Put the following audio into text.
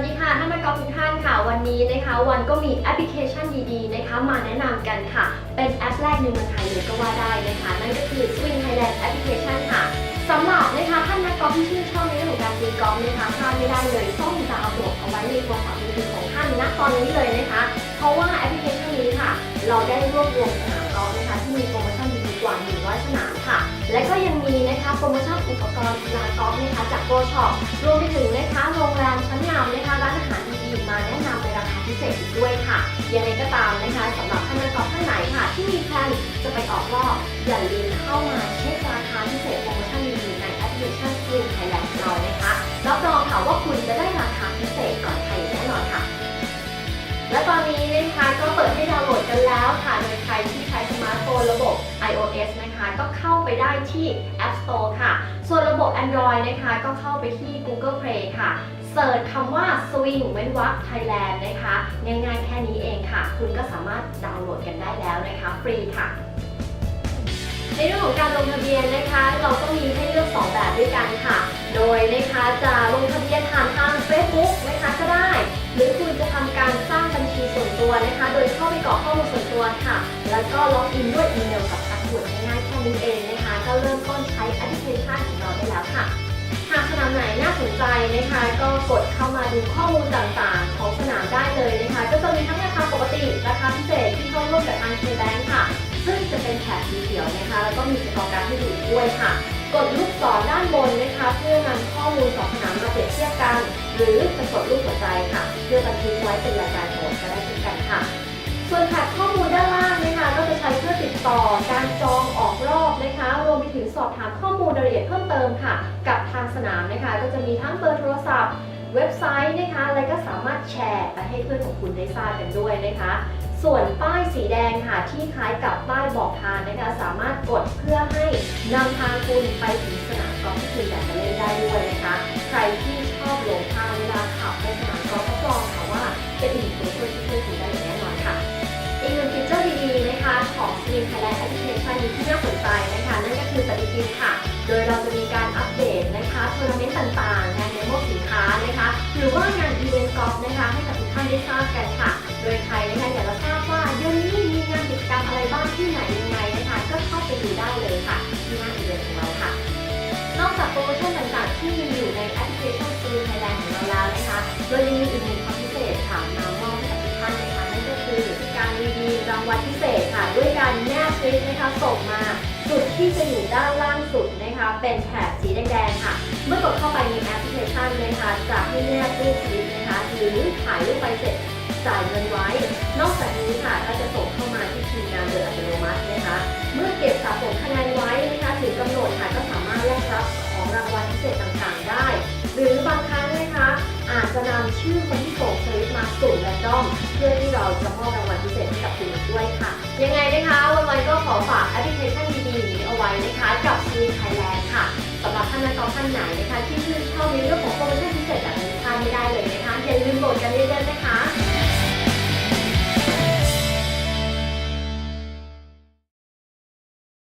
วัสดีค่ะท่านนักกอล์ฟทุกท่านค่ะ วันนี้นะคะวันก็มีแอปพลิเคชันดีๆนะคะ มาแนะนำกันค่ะ เป็นแอปแรกในเมืองไทยเลยก็ว่าได้นะคะ นั่นก็คือ Swing Thailand Application ค่ะสำหรับนะคะท่านนักกอล์ฟที่ชื่นชอบในเรื่องของการตีกอล์ฟนะคะพลาดไม่ได้เลยต้องดาวน์โหลดเอาไว้ในโทรศัพท์มือถือของท่านนะตอนนี้เลยนะคะ เพราะว่าแอปพลิเคชันนี้ค่ะ เราได้รวบรวมสนามกอล์ฟนะคะที่มีโปรโมชั่น ว่า 100 สนามค่ะ และก็ยังมีนะคะโปรโมชั่นอุปกรณ์กีฬากอล์ฟนะคะจากโปรช็อปรวมไปถึงนะคะโรงแรมชั้นนำนะคะร้านอาหารดีๆมาแนะนำในราคาพิเศษอีกด้วยค่ะยังไงก็ตามนะคะสำหรับท่านนักกอล์ฟท่านไหนค่ะ ที่มีแพลนจะไปออกรอบอย่าลืมเข้ามาเช็คราคาพิเศษโปรโมชั่นดีๆในแอปพลิเคชันสวิงไทยแลนด์เรานะคะรับรองค่ะว่าคุณจะได้ ไปได้ที่ App Store ค่ะ ส่วนระบบ Android นะคะก็เข้าไปที่ Google Play ค่ะเสิร์ชคำว่า Swing เว้นวรรค Thailand นะคะ ง่ายๆแค่นี้เองค่ะ คุณก็สามารถดาวน์โหลดกันได้แล้วนะคะ ฟรีค่ะ ในเรื่องของการลงทะเบียนนะคะ เราก็มีให้เลือก 2 แบบด้วยกันค่ะ โดยนะคะจะลงทะเบียนผ่านทาง Facebook นะคะก็ได้ หรือคุณจะทำการสร้างบัญชีส่วนตัวนะคะ โดยเข้าไปกรอกข้อมูลส่วนตัวค่ะ แล้วก็ล็อกอินด้วยอี เริ่มต้นใช้แอปพลิเคชันของเราได้แล้วค่ะ หากสนามไหนน่าสนใจนะคะ ก็กดเข้ามาดูข้อมูลต่างๆ ของสนามได้เลยนะคะ ก็จะมีทั้งราคาปกติราคาพิเศษที่เข้าร่วมกับทางเคแบงค่ะ ซึ่งจะเป็นแถบสีเขียวนะคะ แล้วก็มีสกอการ์ดให้ดูอีกด้วยค่ะ กดลูกศรด้านบนนะคะ เพื่อนำข้อมูลสองสนามมาเปรียบเทียบกัน หรือจะกดรูปหัวใจค่ะ เพื่อบันทึกไว้เป็นรายการโหดก็ได้เช่นกันค่ะ ส่วนแถบข้อมูลด้านล่างนะคะ ก็จะใช้เพื่อติดต่อการจองออก นะคะ รวมไปถึงสอบถามข้อมูลรายละเอียดเพิ่มเติมค่ะ กับทางสนามนะคะ ก็จะมีทั้งเบอร์โทรศัพท์ เว็บไซต์นะคะอะไรก็สามารถแชร์ไปให้เพื่อนของคุณได้ทราบกันด้วยนะคะ ส่วนป้ายสีแดงค่ะ ที่คล้ายกับป้ายบอกทางนะคะ สามารถกดเพื่อให้นำทางคุณไปถึงสนามกอล์ฟที่คุณอยากจะเล่นได้ด้วยนะคะ ใครที่ชอบหลงทางเวลาขับไปสนามกอล์ฟรับรองค่ะว่าเป็นอีกหนึ่งตัวช่วยที่ช่วยคุณได้อย่างแน่นอนค่ะอีกหนึ่งฟีเจอร์ดีๆนะคะของ Stream Thailand Application นี้ที่น่าสนใจนะคะนั่นก็คือปฏิทินค่ะ โดยเราจะมีการอัปเดตนะคะทัวร์นาเมนต์ต่างๆงานเดโมสินค้านะคะ หรือว่างานอีเวนต์กอล์ฟนะคะ ให้กับทุกท่านได้ทราบกันค่ะ โดยใครนะคะอยากจะทราบว่าเดือนนี้มีงานกิจกรรมอะไรบ้างที่ไหนยังไงนะคะ ก็เข้าไปดูได้เลยค่ะ ที่หน้าอีเวนต์ของเราค่ะ นอกจากโปรโมชั่นต่างๆ ที่มีอยู่ในแอปพลิเคชัน Stream Thailand ของเราแล้วนะคะ โดยยังมีอีก การแนบสลิปนะคะส่งมาจุดที่จะอยู่ด้านล่างสุดนะคะ เป็นแถบสีแดงๆค่ะ เมื่อกดเข้าไปในแอปพลิเคชันนะคะจะให้แนบรูปสลิปนะคะ หรือถ่ายรูปไปเสร็จจ่ายเงินไว้ นอกจากนี้ค่ะก็จะส่งเข้ามาที่ทีมงานโดยอัตโนมัตินะคะ เมื่อเก็บสะสมคะแนนไว้นะคะถึงกำหนดค่ะก็สามารถแลกรับของรางวัลพิเศษต่างๆได้ หรือบางครั้งนะคะอาจจะนำชื่อคนที่ส่งสลิปมาสุ่มแรนดอมเพื่อที่เราจะมอบรางวัลพิเศษให้กับคุณด้วยค่ะ ยังไงนะคะ นะคะกับ s w e e t Thailand ค่ะสำหรับท่านนักกอล์ฟท่านไหนนะคะที่ชื่นชอบในเรื่องของโปรโมชั่นพิเศษแบบนี้พลาดไม่ได้เลยนะคะอย่าลืมโหลดกันเยอะๆนะคะ